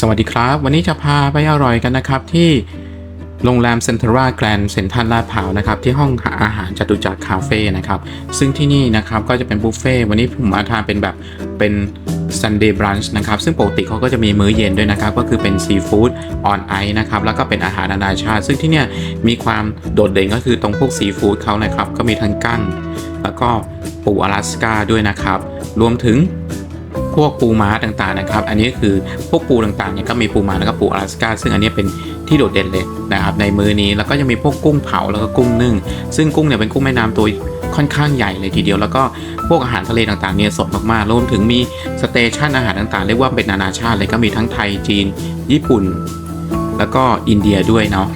สวัสดีครับ วันนี้จะพาไปอร่อยกันนะครับที่โรงแรมเซ็นทรัลแกรนด์เซ็นทรัลลาดพร้าวนะครับที่ห้องอาหารจตุจักรคาเฟ่นะครับซึ่งที่นี่นะครับก็จะเป็นบุฟเฟ่วันนี้ผมมาทานเป็นแบบเป็น Sunday Brunch นะครับซึ่งปกติเขาก็จะมีมื้อเย็นด้วยนะครับ ก็คือเป็นซีฟู้ดออนไอนะครับแล้วก็เป็นอาหารนานาชาติ ซึ่งที่เนี่ยมีความโดดเด่นก็คือตรงพวกซีฟู้ดเขานะครับก็มีทั้งกั้ง แล้วก็ปูอลาสกาด้วยนะครับ รวมถึง พวกปูม้าต่างๆนะครับ อันนี้คือพวกปูต่างๆเนี่ยก็มีปูม้าแล้วก็ปูอลาสกาซึ่งอันนี้เป็นที่โดดเด่นเลยนะครับในมือนี้แล้วก็ยังมีพวกกุ้งเผาแล้วก็กุ้งนึ่ง ซึ่งกุ้งเนี่ยเป็นกุ้งแม่น้ำตัวค่อนข้างใหญ่เลยทีเดียวแล้วก็พวกอาหารทะเลต่างๆเนี่ยสดมากๆรวมถึงมีสเตชันอาหารต่างๆ เรียกว่าเป็นนานาชาติเลยก็มีทั้งไทยจีน ญี่ปุ่น แล้วก็อินเดียด้วยเนาะ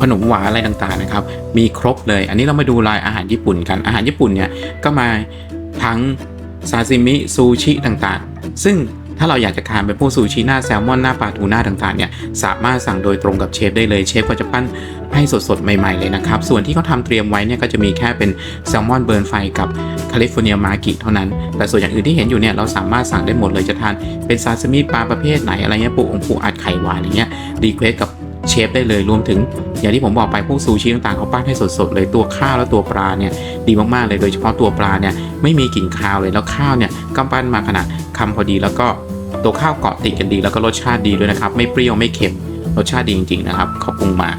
ขนมหวานอะไรต่างๆนะครับ มีครบเลย อันนี้เรามาดูรายอาหารญี่ปุ่นกัน อาหารญี่ปุ่นเนี่ยก็มาทั้ง ซาซิมิซูชิต่างๆ ซึ่งถ้าเราอยากจะทานเป็นพวกซูชิหน้าแซลมอนหน้าปลาทูน่าต่างๆเนี่ยสามารถสั่งโดยตรงกับเชฟได้เลยเชฟก็จะปั้นให้สดๆ ใหม่ๆเลยนะครับ ส่วนที่เขาทำเตรียมไว้เนี่ยก็จะมีแค่เป็นแซลมอนเบิร์นไฟกับแคลิฟอร์เนียมากิเท่านั้น แต่ส่วนอย่างอื่นที่เห็นอยู่เนี่ยเราสามารถสั่งได้หมดเลยจะทานเป็นซาซิมิปลาประเภทไหนอะไรเงี้ยปูองปูอัดไข่หวานอย่างเงี้ยรีเควสกับเชฟได้เลยรวมถึง อย่างที่ผมบอกไปพวกซูชิต่างๆเขาปั้นให้สดๆเลยตัวข้าวและตัวปลาเนี่ยดีมากๆเลยโดยเฉพาะตัวปลาเนี่ย ไม่มีกลิ่นคาวเลยแล้วข้าวเนี่ยก็ปั้นมาขนาดคำพอดี แล้วก็ตัวข้าวเกาะติดกันดี แล้วก็รสชาติดีด้วยนะครับ ไม่เปรี้ยวไม่เค็มรสชาติดีจริง ๆ นะครับเขาปรุงมา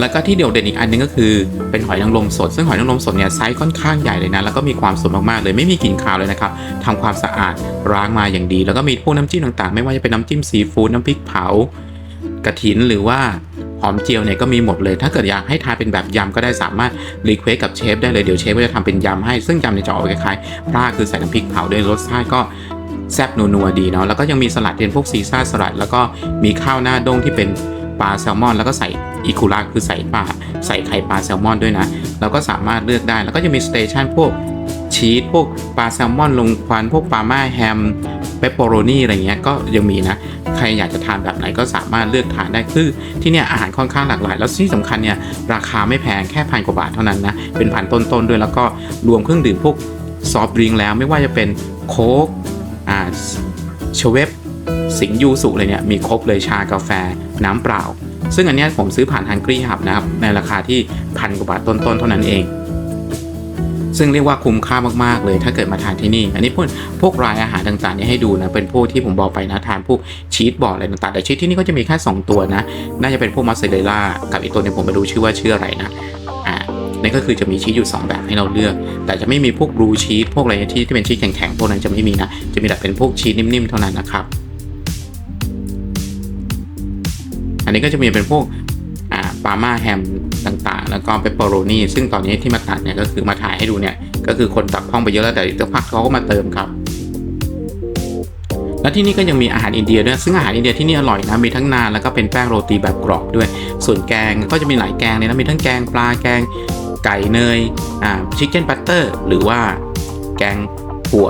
แล้วก็ที่เด่เด่นอีกอันหนึงก็คือเป็นหอยนางรมสด ซึ่งหอยนางรมสดเนี่ยไซส์ค่อนข้างใหญ่เลยนะ แล้วก็มีความสดมากๆเลย ไม่มีกลิ่นคาวเลยนะครับทำความสะอาดล้างมาอย่างดี แล้วก็มีพวกน้ำจิ้มต่างๆ ไม่ว่าจะเป็นน้ำจิ้มซีฟู้ดน้ำพริกเผากระถินหรือว่า อมเจียวเนี่ยก็มีหมดเลยถ้าเกิดอยากให้ทานเป็นแบบยำก็ได้สามารถรีเควสกับเชฟได้เลยเดี๋ยวเชฟก็จะทำเป็นยำให้ซึ่งยำเนี่ยจะออกคล้ายๆปลาคือใส่น้ำพริกเผาด้วยรสชาติก็แซ่บนัวๆดีเนาะแล้วก็ยังมีสลัดเป็นพวกซีซ่าสลัด แล้วก็มีข้าวหน้าด้งที่เป็นปลาแซลมอน แล้วก็ใส่อิคุระคือใส่ปลาใส่ไข่ปลาแซลมอนด้วยนะเราก็สามารถเลือกได้แล้วก็จะมีสเตชันพวกชีสพวกปลาแซลมอนลงควันพวกปลาม่าแฮม เปปเปอโรนีอะไรเงี้ยก็ยังมีนะ ใครอยากจะทานแบบไหนก็สามารถเลือกทานได้คือที่เนี่ยอาหารค่อนข้างหลากหลาย แล้วที่สำคัญเนี่ยราคาไม่แพงแค่พันกว่าบาทเท่านั้นนะ เป็นพันต้นๆด้วยแล้วก็รวมเครื่องดื่มพวกซอฟต์ดริงแล้วไม่ว่าจะเป็นโค้กอ่าชเวฟสิงยูสุเลยเนี่ยมีครบเลยชากาแฟน้ำเปล่า ซึ่งอันนี้ผมซื้อผ่านฮังกรีฮับนะครับในราคาที่พันกว่าบาทต้นๆเท่านั้นเอง ซึ่งเรียกว่าคุ้มค่ามากๆเลย ถ้าเกิดมาทานที่นี่ อันนี้พวกพวกรายอาหารต่างๆนี่ให้ดูนะ เป็นพวกที่ผมบอกไปนะทานพวกชีสบอร์ดอะไรต่างๆแต่ชีสที่นี่ก็จะมีแค่2ตัวนะ น่าจะเป็นพวกมัสเซเรลล่ากับอีกตัวหนึงผมไม่รู้ชื่อว่าชื่ออะไรนะอ่านี่ก็คือจะมีชีสอยู่ 2 แบบให้เราเลือก แต่จะไม่มีพวกบลูชีสพวกอะไรที่ที่เป็นชีสแข็งๆพวกนั้นจะไม่มีนะ จะมีแต่เป็นพวกชีสนิ่มๆเท่านั้นนะครับอันนี้ก็จะมีเป็นพวกอ่าปาม่าแฮม ต่างๆ แล้วก็เปปเปอโรนีซึ่งตอนนี้ที่มาตัดเนี่ยก็คือมาถ่ายให้ดูเนี่ยก็คือคนตักพ้องไปเยอะแล้วแต่อีกสักพักเขาก็มาเติมครับ แล้วที่นี่ก็ยังมีอาหารอินเดียด้วยซึ่งอาหารอินเดียที่นี่อร่อยนะมีทั้งนานแล้วก็เป็นแป้งโรตีแบบกรอบด้วย ส่วนแกงก็จะมีหลายแกงเลยนะมีทั้งแกงปลาแกงไก่เนยอ่าชิคเก้นบัตเตอร์หรือว่าแกงถั่ว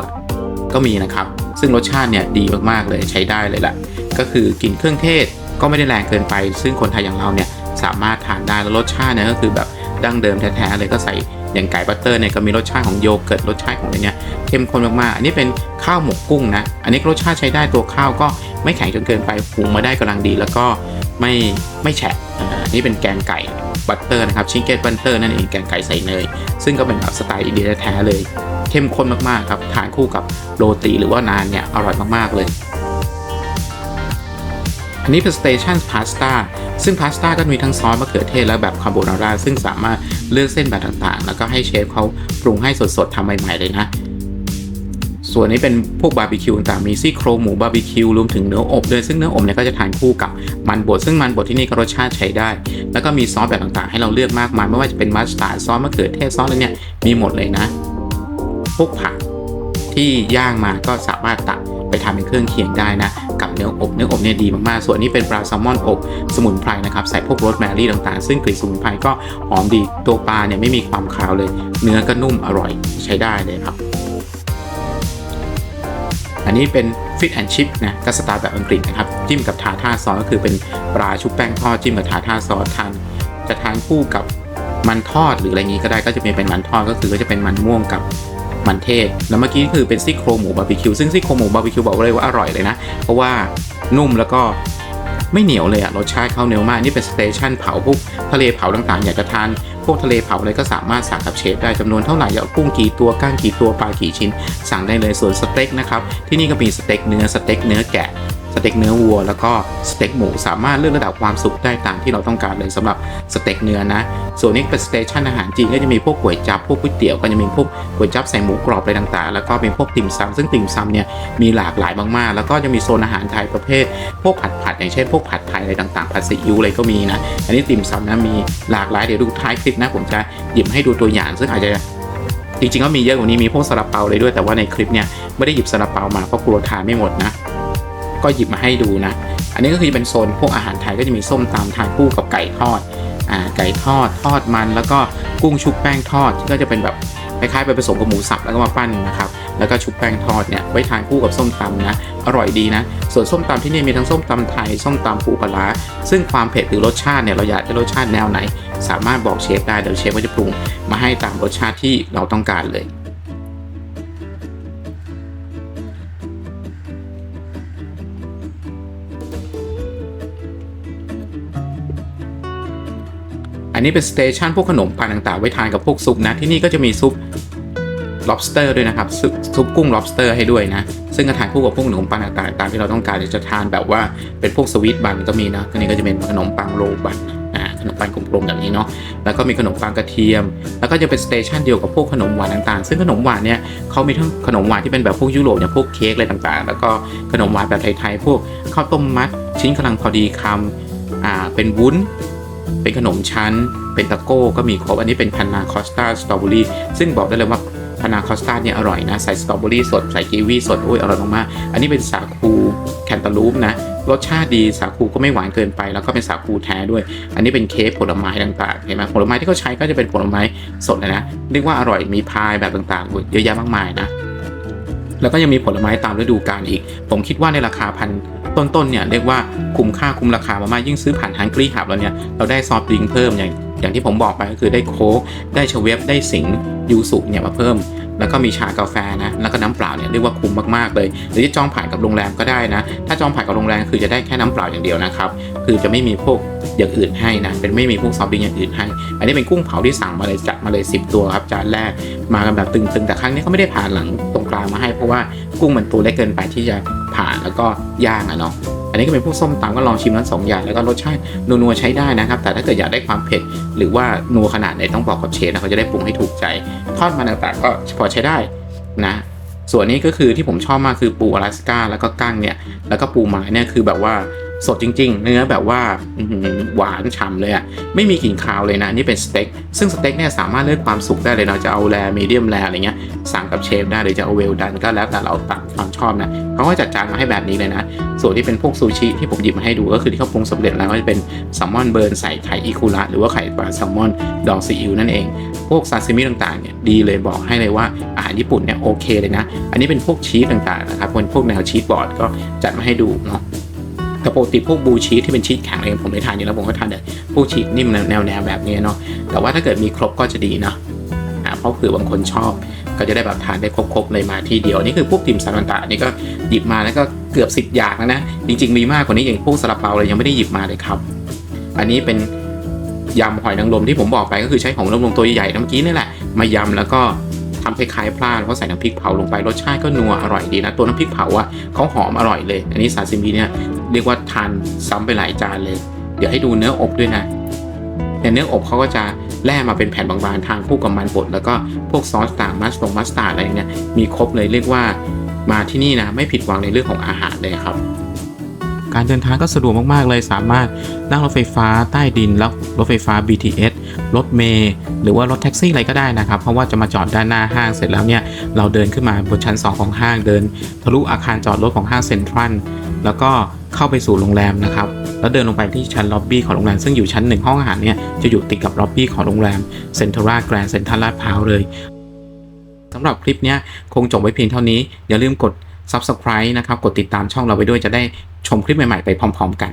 ก็มีนะครับ ซึ่งรสชาติเนี่ยดีมากๆเลยใช้ได้เลยแหละก็คือกินเครื่องเทศก็ไม่ได้แรงเกินไป ซึ่งคนไทยอย่างเราเนี่ย สามารถทานได้แล้วรสชาติเนี่ยก็คือแบบดั้งเดิมแท้ๆเลยก็ใส่อย่างไก่บัตเตอร์เนี่ยก็มีรสชาติของโยเกิร์ตรสชาติของอะไรเนี่ยเข้มข้นมากๆ อันนี้เป็นข้าวหมกกุ้งนะ อันนี้รสชาติใช้ได้ตัวข้าวก็ไม่แข็งจนเกินไปปรุงมาได้กำลังดี แล้วก็ไม่ไม่แฉะอ่านี่เป็นแกงไก่บัตเตอร์นะครับชิคเก้นบัตเตอร์นั่นเองแกงไก่ใส่เนยซึ่งก็เป็นแบบสไตล์อินเดียแท้ๆเลย เข้มข้นมากๆครับทานคู่กับโรตีหรือว่านานเนี่ยอร่อยมากๆเลย อันนี้เป็นสเตชันพาสต้าซึ่งพาสต้าก็มีทั้งซอสมะเขือเทศและแบบคาโบนาร่าซึ่งสามารถเลือกเส้นแบบต่างๆ แล้วก็ให้เชฟเขาปรุงให้สดๆทำใหม่ๆเลยนะ ส่วนนี้เป็นพวกบาร์บีคิวต่างๆมีซี่โครงหมูบาร์บีคิวรวมถึงเนื้ออบด้วยซึ่งเนื้ออบเนี่ยก็จะทานคู่กับมันบดซึ่งมันบดที่นี่ก็รสชาติใช้ได้ แล้วก็มีซอสแบบต่างๆ ให้เราเลือกมากมายไม่ว่าจะเป็นมัสตาร์ดซอสมะเขือเทศซอสอะไรเนี่ยมีหมดเลยนะ พวกผักที่ย่างมาก็สามารถตัก ไปทำเป็นเครื่องเคียงได้นะ กับเนื้ออบเนื้ออบเนี่ยดีมากๆ ส่วนนี้เป็นปลาแซลมอนอบสมุนไพรนะครับใส่พวกโรสแมรี่ต่างๆ ซึ่งกลิ่นสมุนไพรก็หอมดีตัวปลาเนี่ยไม่มีความคาวเลย เนื้อก็นุ่มอร่อยใช้ได้เลยครับอันนี้เป็นฟิตแอนชิพนะก็สไตล์แบบอังกฤษนะครับ จิ้มกับทาท่าซอสก็คือเป็นปลาชุบแป้งทอดจิ้มกับทาท่าซอสทานจะทานคู่กับมันทอดหรืออะไรงี้ก็ได้ก็จะมีเป็นมันทอดก็คือก็จะเป็นมันม่วงกับ มันเทศ แล้วเมื่อกี้คือเป็นซี่โครงหมูบาร์บีคิวซึ่งซี่โครงหมูบาร์บีคิวบอกเลยว่าอร่อยเลยนะ เพราะว่านุ่มแล้วก็ไม่เหนียวเลยอะรสชาติเข้าเนื้อมาก นี่เป็นสเตชันเผาพวกทะเลเผาต่างๆ อยากจะทานพวกทะเลเผาอะไรก็สามารถสั่งกับเชฟได้จำนวนเท่าไหร่อยากเอากุ้งกี่ตัวก้างกี่ตัวปลากี่ชิ้น สั่งได้เลยส่วนสเต็กนะครับที่นี่ก็มีสเต็กเนื้อสเต็กเนื้อแกะ สเต็กเนื้อวัว แล้วก็สเต็กหมูสามารถเลือกระดับความสุกได้ตามที่เราต้องการเลยสำหรับสเต็กเนื้อนะ ส่วนนี้เป็นสเตชันอาหารจีนก็จะมีพวกก๋วยจั๊บพวกก๋วยเตี๋ยวก็จะมีพวกก๋วยจั๊บใส่หมูกรอบอะไรต่างๆ แล้วก็เป็นพวกติ่มซำซึ่งติ่มซำเนี่ยมีหลากหลายมากๆ แล้วก็จะมีโซนอาหารไทยประเภท พวกผัดผัดอย่างเช่นพวกผัดไทยอะไรต่างๆผัดซีอิ๊วอะไรก็มีนะอันนี้ติ่มซำนะมีหลากหลายเดี๋ยวดูท้ายคลิปนะผมจะหยิบให้ดูตัวอย่าง ซึ่งอาจจะจริงๆก็มีเยอะกว่านี้มีพวกซาลาเปาเลยด้วยแต่ว่าในคลิปเนี่ยไม่ได้หยิบซาลาเปามาเพราะกลัวทานไม่หมดนะ ก็หยิบมาให้ดูนะ อันนี้ก็คือเป็นโซนพวกอาหารไทยก็จะมีส้มตำทานคู่กับไก่ทอดอ่าไก่ทอดทอดมัน แล้วก็กุ้งชุบแป้งทอดที่ก็จะเป็นแบบคล้ายๆไปผสมกับหมูสับแล้วก็มาปั้นนะครับ แล้วก็ชุบแป้งทอดเนี่ยไว้ทานคู่กับส้มตำนะ อร่อยดีนะ ส่วนส้มตำที่นี่มีทั้งส้มตำไทย ส้มตำปูปลาร้าซึ่งความเผ็ดหรือรสชาติเนี่ยเราอยากได้รสชาติแนวไหน สามารถบอกเชฟได้ เดี๋ยวเชฟก็จะปรุงมาให้ตามรสชาติที่เราต้องการเลย อันนี้เป็นสเตชันพวกขนมปังต่างๆ ไว้ทานกับพวกซุปนะ ที่นี่ก็จะมีซุป lobster ด้วยนะครับ ซุปกุ้ง lobster ให้ด้วยนะ ซึ่งก็ทานคู่กับพวกขนมปังต่างๆตามที่เราต้องการจะทานแบบว่าเป็นพวกสวีทบันก็มีนะอันนี้ก็จะเป็นขนมปังโรบันอ่าขนมปังกลมๆแบบนี้เนาะ แล้วก็มีขนมปังกระเทียม แล้วก็จะเป็นสเตชันเดียวกับพวกขนมหวานต่างๆ ซึ่งขนมหวานเนี่ยเขามีทั้งขนมหวานที่เป็นแบบพวกยุโรปอย่างพวกเค้กอะไรต่างๆ แล้วก็ขนมหวานแบบไทยๆ พวกข้าวต้มมัดชิ้นกำลังพอดีคำอ่า เป็นวุ้น เป็นขนมชั้น เป็นตะโก้ก็มีครบอันนี้เป็นพานนาคอสตาสตรอเบอรี่ซึ่งบอกได้เลยว่าพานาคอสตาเนี่ยอร่อยนะใส่สตรอเบอรี่สดใส่กีวีสดโอ้ยอร่อยมากๆอันนี้เป็นสาคูแคนตาลูปนะรสชาติดีสาคูก็ไม่หวานเกินไป แล้วก็เป็นสาคูแท้ด้วย อันนี้เป็นเค้กผลไม้ต่างๆเห็นไหมผลไม้ที่เขาใช้ก็จะเป็นผลไม้สดเลยนะเรียกว่าอร่อยมีพายแบบต่างๆเยอะแยะมากมายนะแล้วก็ยังมีผลไม้ตามฤดูกาลอีก ผมคิดว่าในราคาพัน ต้นๆเนี่ยเรียกว่าคุ้มค่าคุ้มราคามากๆยิ่งซื้อผ่านฮังกรีหับแล้วเนี่ยเราได้ซอฟต์ดิงเพิ่มอย่างอย่างที่ผมบอกไปก็คือได้โค้กได้ชเวฟได้สิงยูสุเนี่ยมาเพิ่ม แล้วก็มีชากาแฟนะ แล้วก็น้ำเปล่าเนี่ยเรียกว่าคุ้มมากๆเลย หรือจะจองผ่านกับโรงแรมก็ได้นะ ถ้าจองผ่านกับโรงแรมคือจะได้แค่น้ำเปล่าอย่างเดียวนะครับ คือจะไม่มีพวกอย่างอื่นให้นะ เป็นไม่มีพวกซอฟต์ดริงอย่างอื่นให้ อันนี้เป็นกุ้งเผาที่สั่งมาเลยจัดมาเลย10 ตัวครับจานแรก มากันแบบตึงๆ แต่ครั้งนี้เขาไม่ได้ผ่านหลังตรงกลางมาให้ เพราะว่ากุ้งมันตัวเล็กเกินไปที่จะผ่านแล้วก็ย่างอะเนาะ อันนี้ก็เป็นพวกส้มตำก็ลองชิมทั้งสองอย่างแล้วก็รสชาตินัวๆใช้ได้นะครับ แต่ถ้าเกิดอยากได้ความเผ็ดหรือว่านัวขนาดไหนต้องบอกกับเชฟนะเขาจะได้ปรุงให้ถูกใจทอดมันต่างๆ ก็พอใช้ได้นะส่วนนี้ก็คือที่ผมชอบมากคือปูอลาสก้าแล้วก็กั้งเนี่ยแล้วก็ปูไม้เนี่ยคือแบบว่า สดจริงๆ เนื้อแบบว่าหวานฉ่ำเลยอะ่ะไม่มีกลิ่นคาวเลยนะนี่เป็นสเต็กซึ่งสเต็กเนี่ยสามารถเลือกความสุกได้เลยนะจะเอาแรมีเดียมแรอะไรเงี้ยสั่งกับเชฟได้หรือจะเอาเวลดันก็แล้วแต่เราตามความชอบนะเขาก็จัดจานมาให้แบบนี้เลยนะ ส่วนที่เป็นพวกซูชิที่ผมหยิบมาให้ดูก็คือที่เขาปรุงสำเร็จแล้วก็จะเป็นแซลมอนเบิร์นใส่ไข่อิคุระหรือว่าไข่ปลาแซลมอนดองซีอิ๊วนั่นเอง พวกซาซิมิต่างๆเนี่ยดีเลยบอกให้เลยว่าอาหารญี่ปุ่นเนี่ยโอเคเลยนะ อันนี้เป็นพวกชีสต่างๆนะครับเป็นพวกแนวชีสบอร์ดก็จัดมาให้ดูเนาะ แต่ปกติพวกบูชีสที่เป็นชีสแข็งเองผมไม่ทานอยู่แล้วผมก็ทานแต่พวกชีสนิ่มแนวแนวแบบนี้เนาะแต่ว่าถ้าเกิดมีครบก็จะดีเนาะเพราะเผื่อบางคนชอบ ก็จะได้แบบทานได้ครบๆเลยมาที่เดียวนี่คือพวกติ่มซำต่างๆนี่ก็หยิบมาแล้วก็เกือบสิบอย่างแล้วนะจริง ๆ มีมากกว่านี้อย่างพวกซาลาเปาเลยยังไม่ได้หยิบมาเลยครับ อันนี้เป็นยำหอยนางรมที่ผมบอกไปก็คือใช้ของนางรมตัวใหญ่ๆเมื่อกี้นี่แหละมายำแล้วก็ทำคล้ายๆปลาแล้วก็ใส่น้ำพริกเผาลงไปรสชาติก็นัวอร่อยดีนะตัวน้ำพริกเผาอะเขาหอมอร่อยเลย อันนี้ซาซิมิเนี่ย เรียกว่าทานซ้ำไปหลายจานเลย เดี๋ยวให้ดูเนื้ออบด้วยนะแต่เนื้ออบเขาก็จะแล่มาเป็นแผ่นบางๆทานคู่กับมันบดแล้วก็พวกซอสต่างมัสตงมัสตาร์ดอะไรเงี้ยมีครบเลยเรียกว่ามาที่นี่นะไม่ผิดหวังในเรื่องของอาหารเลยครับ การเดินทางก็สะดวกมากๆเลยสามารถนั่งรถไฟฟ้าใต้ดินแล้วรถไฟฟ้า BTS รถเมล์หรือว่ารถแท็กซี่อะไรก็ได้นะครับ เพราะว่าจะมาจอดด้านหน้าห้างเสร็จแล้วเนี่ย เราเดินขึ้นมาบนชั้น 2 ของห้างเดิน ทะลุอาคารจอดรถของห้างเซ็นทรัลแล้วก็ เข้าไปสู่โรงแรมนะครับแล้วเดินลงไปที่ชั้นล็อบบี้ของโรงแรมซึ่งอยู่ชั้นหนึ่งห้องอาหารเนี่ยจะอยู่ติดกับล็อบบี้ของโรงแรมเซ็นทรัลแกรนด์เซ็นทรัลลาดพร้าวเลยสำหรับคลิปเนี้ยคงจบไว้เพียงเท่านี้ อย่าลืมกด Subscribe นะครับ กดติดตามช่องเราไปด้วยจะได้ชมคลิปใหม่ ๆ ไปพร้อม ๆ กัน